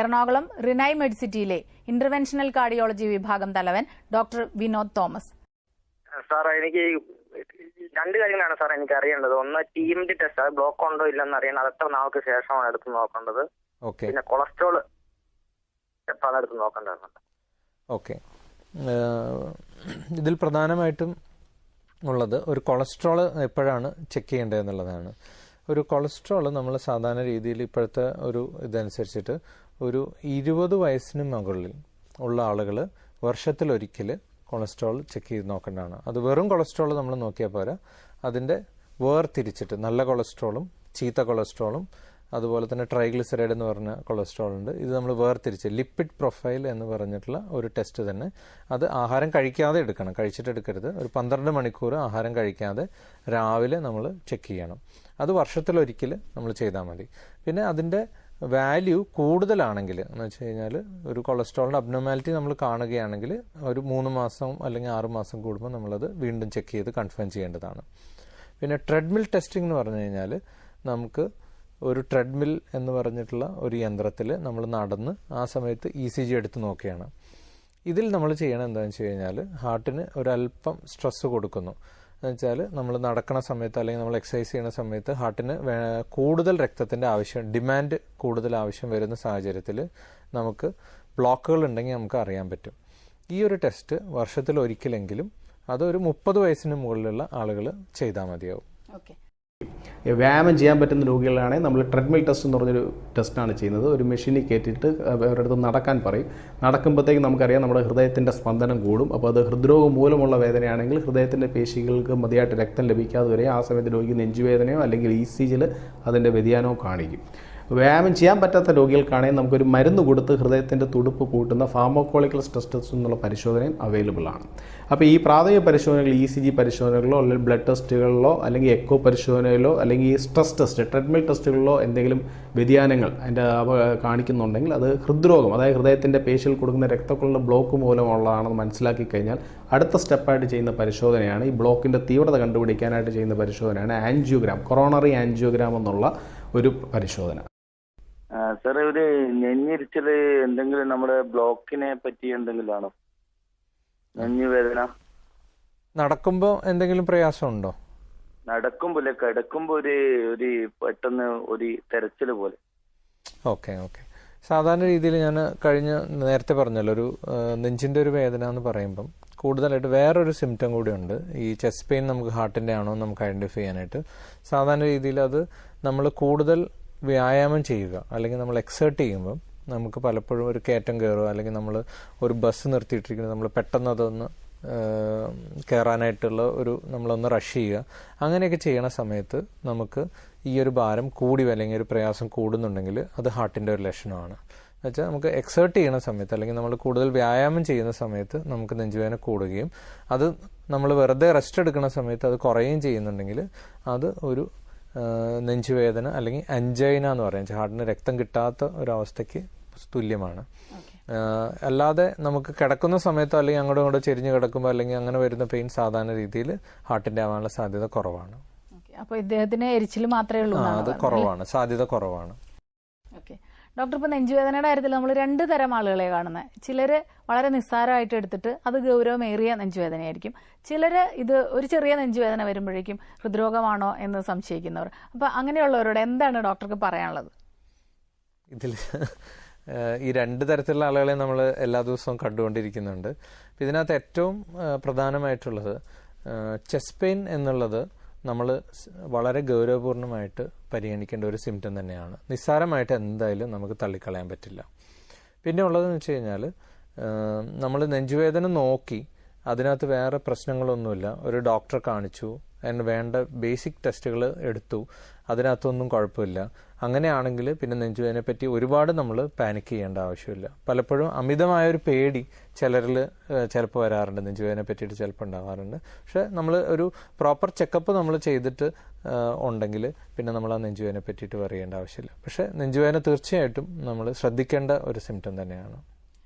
എറണാകുളം റിനൈ മെഡിസിറ്റിയിലെ interventional cardiology വിഭാഗം തലവൻ ഡോക്ടർ വിനോദ് തോമസ്. സാർ എനിക്ക് രണ്ട് കാര്യങ്ങളാണ് സാർ എനിക്ക് അറിയേണ്ടത്. ഒന്ന് ടീമിന്റെ ടെസ്റ്റ് അത് ബ്ലോക്ക് ഉണ്ടോ ഇല്ലെന്ന് അറിയണം. അത് എത്ര നാൾക്ക് ശേഷമാണ് എടുത്ത് നോക്കേണ്ടത്? ഓക്കെ പിന്നെ കൊളസ്ട്രോൾ എപ്പോഴാണ് എടുത്ത് നോക്കേണ്ടത് ഓക്കെ ഇതിൽ പ്രധാനമായിട്ടും ഉള്ളത് ഒരു കൊളസ്ട്രോൾ എപ്പോഴാണ് ചെക്ക് ചെയ്യേണ്ടത് എന്നുള്ളതാണ്. ഒരു കൊളസ്ട്രോൾ നമ്മൾ സാധാരണ രീതിയിൽ ഇപ്പോഴത്തെ ഒരു ഇതനുസരിച്ചിട്ട് ഒരു ഇരുപത് വയസ്സിന് മുകളിൽ ഉള്ള ആളുകൾ വർഷത്തിലൊരിക്കൽ കൊളസ്ട്രോൾ ചെക്ക് ചെയ്ത് നോക്കേണ്ടതാണ്. അത് വെറും കൊളസ്ട്രോൾ നമ്മൾ നോക്കിയാൽ പോരാ. അതിന്റെ വേർതിരിച്ചിട്ട് നല്ല കൊളസ്ട്രോളും ചീത്ത കൊളസ്ട്രോളും അതുപോലെ തന്നെ ട്രൈഗ്ലിസറൈഡ് എന്ന് പറഞ്ഞ കൊളസ്ട്രോൾ ഉണ്ട്. ഇത് നമ്മൾ വേർതിരിച്ച് ലിപ്പിഡ് പ്രൊഫൈൽ എന്ന് പറഞ്ഞിട്ടുള്ള ഒരു ടെസ്റ്റ് തന്നെ. അത് ആഹാരം കഴിക്കാതെ എടുക്കണം. കഴിച്ചിട്ട് എടുക്കരുത്. ഒരു പന്ത്രണ്ട് മണിക്കൂർ ആഹാരം കഴിക്കാതെ രാവിലെ നമ്മൾ ചെക്ക് ചെയ്യണം. അത് വർഷത്തിലൊരിക്കൽ നമ്മൾ ചെയ്താൽ മതി. പിന്നെ അതിന്റെ വാല്യൂ കൂടുതലാണെങ്കിൽ എന്ന് വെച്ച് കഴിഞ്ഞാൽ ഒരു കൊളസ്ട്രോളിന്റെ അബ്നോമാലിറ്റി നമ്മൾ കാണുകയാണെങ്കിൽ ഒരു മൂന്ന് മാസം അല്ലെങ്കിൽ ആറ് മാസം കൂടുമ്പോൾ നമ്മളത് വീണ്ടും ചെക്ക് ചെയ്ത് കൺഫേം ചെയ്യേണ്ടതാണ്. പിന്നെ ട്രെഡ്മിൽ ടെസ്റ്റിംഗ് എന്ന് പറഞ്ഞു കഴിഞ്ഞാൽ നമുക്ക് ഒരു ട്രെഡ്മിൽ എന്ന് പറഞ്ഞിട്ടുള്ള ഒരു യന്ത്രത്തിൽ നമ്മൾ നടന്ന് ആ സമയത്ത് ഇ സി ജി എടുത്ത് നോക്കുകയാണ്. ഇതിൽ നമ്മൾ ചെയ്യണം എന്താണെന്ന് വെച്ച് കഴിഞ്ഞാൽ ഹാർട്ടിന് ഒരല്പം സ്ട്രെസ് കൊടുക്കുന്നു. വെച്ചാൽ നമ്മൾ നടക്കുന്ന സമയത്ത് അല്ലെങ്കിൽ നമ്മൾ എക്സസൈസ് ചെയ്യുന്ന സമയത്ത് ഹാർട്ടിന് കൂടുതൽ രക്തത്തിന്റെ ആവശ്യം ഡിമാൻഡ് കൂടുതൽ ആവശ്യം വരുന്ന സാഹചര്യത്തിൽ നമുക്ക് ബ്ലോക്കുകൾ ഉണ്ടെങ്കിൽ നമുക്ക് അറിയാൻ പറ്റും. ഈ ഒരു ടെസ്റ്റ് വർഷത്തിൽ ഒരിക്കലെങ്കിലും അതൊരു മുപ്പത് വയസ്സിന് മുകളിലുള്ള ആളുകൾ ചെയ്താൽ മതിയാവും. ഓക്കെ വ്യായാമം ചെയ്യാൻ പറ്റുന്ന രോഗികളാണെങ്കിൽ നമ്മൾ ട്രെഡ്മിൽ ടെസ്റ്റ് എന്ന് പറഞ്ഞൊരു ടെസ്റ്റാണ് ചെയ്യുന്നത്. ഒരു മെഷീനിൽ കയറ്റിയിട്ട് അവരുടെ അടുത്ത് നടക്കാൻ പറയും. നടക്കുമ്പോഴത്തേക്ക് നമുക്കറിയാം നമ്മുടെ ഹൃദയത്തിന്റെ സ്പന്ദനം കൂടും. അപ്പോൾ അത് ഹൃദ്രോഗം മൂലമുള്ള വേദനയാണെങ്കിൽ ഹൃദയത്തിന്റെ പേശികൾക്ക് മതിയായിട്ട് രക്തം ലഭിക്കാതെ വരെ ആ സമയത്ത് രോഗിക്ക് നെഞ്ചുവേദനയോ അല്ലെങ്കിൽ ഇ സി ജിയിൽ അതിന്റെ വ്യതിയാനവും കാണിക്കും. വ്യായാമം ചെയ്യാൻ പറ്റാത്ത രോഗികൾക്കാണെങ്കിൽ നമുക്കൊരു മരുന്ന് കൊടുത്ത് ഹൃദയത്തിന്റെ തുടുപ്പ് കൂട്ടുന്ന ഫാമോക്കോളിക്കൽ സ്ട്രെസ് ടെസ്റ്റ് എന്നുള്ള പരിശോധനയും അവൈലബിൾ ആണ്. അപ്പോൾ ഈ പ്രാഥമിക പരിശോധനകൾ ഇ സി ജി പരിശോധനകളോ അല്ലെങ്കിൽ ബ്ലഡ് ടെസ്റ്റുകളിലോ അല്ലെങ്കിൽ എക്കോ പരിശോധനയിലോ അല്ലെങ്കിൽ ഈ സ്ട്രെസ് ടെസ്റ്റ് ട്രെഡ്മിൽ ടെസ്റ്റുകളിലോ എന്തെങ്കിലും വ്യതിയാനങ്ങൾ അതിന്റെ കാണിക്കുന്നുണ്ടെങ്കിൽ അത് ഹൃദ്രോഗം അതായത് ഹൃദയത്തിന്റെ പേശിയിൽ കൊടുക്കുന്ന രക്തക്കുള്ള ബ്ലോക്ക് മൂലമുള്ളതാണെന്ന് മനസ്സിലാക്കി കഴിഞ്ഞാൽ അടുത്ത സ്റ്റെപ്പായിട്ട് ചെയ്യുന്ന പരിശോധനയാണ്. ഈ ബ്ലോക്കിന്റെ തീവ്രത കണ്ടുപിടിക്കാനായിട്ട് ചെയ്യുന്ന പരിശോധനയാണ് ആൻജിയോഗ്രാം കൊറോണറി ആൻജിയോഗ്രാം എന്നുള്ള ഒരു പരിശോധന. സാർ ഒരു നെഞ്ഞിരിച്ചിൽ എന്തെങ്കിലും നമ്മുടെ ബ്ലോക്കിനെ പറ്റി എന്തെങ്കിലും ആണോ? നെഞ്ഞുവേദന നടക്കുമ്പോ എന്തെങ്കിലും പ്രയാസമുണ്ടോ? നടക്കുമ്പോൾ കിടക്കുമ്പോ ഒരു ഒരു പെട്ടെന്ന് ഒരു തെരച്ചിൽ പോലെ. Okay okay. സാധാരണ രീതിയിൽ ഞാൻ കഴിഞ്ഞ നേരത്തെ പറഞ്ഞല്ലോ ഒരു നെഞ്ചിന്റെ നെഞ്ചിന്റെ ഒരു വേദന എന്ന് പറയുമ്പം കൂടുതലായിട്ട് വേറൊരു സിംറ്റം കൂടിയുണ്ട് ഈ ചെസ്റ്റ് പെയിൻ നമുക്ക് ഹാർട്ടിന്റെ ആണോ നമുക്ക് ഐഡന്റിഫൈ ചെയ്യാനായിട്ട്. സാധാരണ രീതിയിൽ അത് നമ്മൾ കൂടുതൽ വ്യായാമം ചെയ്യുക. അല്ലെങ്കിൽ നമ്മൾ എക്സേർട്ട് ചെയ്യുമ്പം നമുക്ക് പലപ്പോഴും ഒരു കയറ്റം കയറുക. അല്ലെങ്കിൽ നമ്മൾ ഒരു ബസ് നിർത്തിയിട്ടിരിക്കുന്നത് നമ്മൾ പെട്ടെന്ന് അതൊന്ന് കയറാനായിട്ടുള്ള ഒരു നമ്മളൊന്ന് റഷ് ചെയ്യുക. അങ്ങനെയൊക്കെ ചെയ്യണ സമയത്ത് നമുക്ക് ഈ ഒരു ഭാരം കൂടി അല്ലെങ്കിൽ ഒരു പ്രയാസം കൂടുന്നുണ്ടെങ്കിൽ അത് ഹാർട്ടിന്റെ ഒരു ലക്ഷണമാണ്. എന്നുവെച്ചാൽ നമുക്ക് എക്സേർട്ട് ചെയ്യുന്ന സമയത്ത് അല്ലെങ്കിൽ നമ്മൾ കൂടുതൽ വ്യായാമം ചെയ്യുന്ന സമയത്ത് നമുക്ക് നെഞ്ചുവേദന കൂടുകയും അത് നമ്മൾ വെറുതെ റെസ്റ്റ് എടുക്കുന്ന സമയത്ത് അത് കുറയുകയും ചെയ്യുന്നുണ്ടെങ്കിൽ അത് ഒരു നെഞ്ചുവേദന അല്ലെങ്കിൽ അഞ്ചൈന എന്ന് പറയാം. ഹാർട്ടിന് രക്തം കിട്ടാത്ത ഒരവസ്ഥയ്ക്ക് തുല്യമാണ്. അല്ലാതെ നമുക്ക് കിടക്കുന്ന സമയത്തോ അല്ലെങ്കിൽ അങ്ങോട്ടും ഇങ്ങോട്ടും ചെരിഞ്ഞ് കിടക്കുമ്പോൾ അല്ലെങ്കിൽ അങ്ങനെ വരുന്ന പെയിൻ സാധാരണ രീതിയിൽ ഹാർട്ടിന്റെ ആവാനുള്ള സാധ്യത കുറവാണ്. ഓക്കെ. അപ്പൊ ഇദ്ദേഹത്തിന് എരിച്ചിൽ മാത്രമേ ഉള്ളൂ അത് കുറവാണ്. സാധ്യത കുറവാണ്. ഡോക്ടർ ഇപ്പൊ നെഞ്ചുവേദനയുടെ കാര്യത്തിൽ നമ്മൾ രണ്ട് തരം ആളുകളെ കാണുന്നത് ചിലര് വളരെ നിസ്സാരമായിട്ട് എടുത്തിട്ട് അത് ഗൗരവമേറിയ നെഞ്ചുവേദനയായിരിക്കും. ചിലര് ഇത് ഒരു ചെറിയ നെഞ്ചുവേദന വരുമ്പോഴേക്കും ഹൃദ്രോഗമാണോ എന്ന് സംശയിക്കുന്നവർ. അപ്പൊ അങ്ങനെയുള്ളവരോട് എന്താണ് ഡോക്ടർക്ക് പറയാനുള്ളത്? ഇതിൽ ഈ രണ്ട് തരത്തിലുള്ള ആളുകളെ നമ്മൾ എല്ലാ ദിവസവും കണ്ടുകൊണ്ടിരിക്കുന്നുണ്ട്. ഇതിനകത്ത് ഏറ്റവും പ്രധാനമായിട്ടുള്ളത് ചെസ്റ്റ് പെയിൻ എന്നുള്ളത് നമ്മൾ വളരെ ഗൗരവപൂർണമായിട്ട് പരിഗണിക്കേണ്ട ഒരു സിംറ്റം തന്നെയാണ്. നിസ്സാരമായിട്ട് എന്തായാലും നമുക്ക് തള്ളിക്കളയാൻ പറ്റില്ല. പിന്നെ ഉള്ളതെന്ന് വെച്ച് കഴിഞ്ഞാൽ നമ്മൾ നെഞ്ചുവേദന നോക്കി അതിനകത്ത് വേറെ പ്രശ്നങ്ങളൊന്നുമില്ല. ഒരു ഡോക്ടറെ കാണിച്ചു അതിന് വേണ്ട ബേസിക് ടെസ്റ്റുകൾ എടുത്തു അതിനകത്തൊന്നും കുഴപ്പമില്ല. അങ്ങനെയാണെങ്കിൽ പിന്നെ നെഞ്ചുവേദനയെ പറ്റി ഒരുപാട് നമ്മൾ പാനിക് ചെയ്യേണ്ട ആവശ്യമില്ല. പലപ്പോഴും അമിതമായ ഒരു പേടി ചിലരിൽ ചിലപ്പോൾ വരാറുണ്ട്. നെഞ്ചുവേദനയെ പറ്റിയിട്ട് ചിലപ്പോൾ ഉണ്ടാവാറുണ്ട്. പക്ഷെ നമ്മൾ ഒരു പ്രോപ്പർ ചെക്കപ്പ് നമ്മൾ ചെയ്തിട്ട് ഉണ്ടെങ്കിൽ പിന്നെ നമ്മൾ ആ നെഞ്ചുവേദനയെ പറ്റിയിട്ട് പറയേണ്ട ആവശ്യമില്ല. പക്ഷെ നെഞ്ചുവേദന തീർച്ചയായിട്ടും നമ്മൾ ശ്രദ്ധിക്കേണ്ട ഒരു സിംറ്റം തന്നെയാണ്.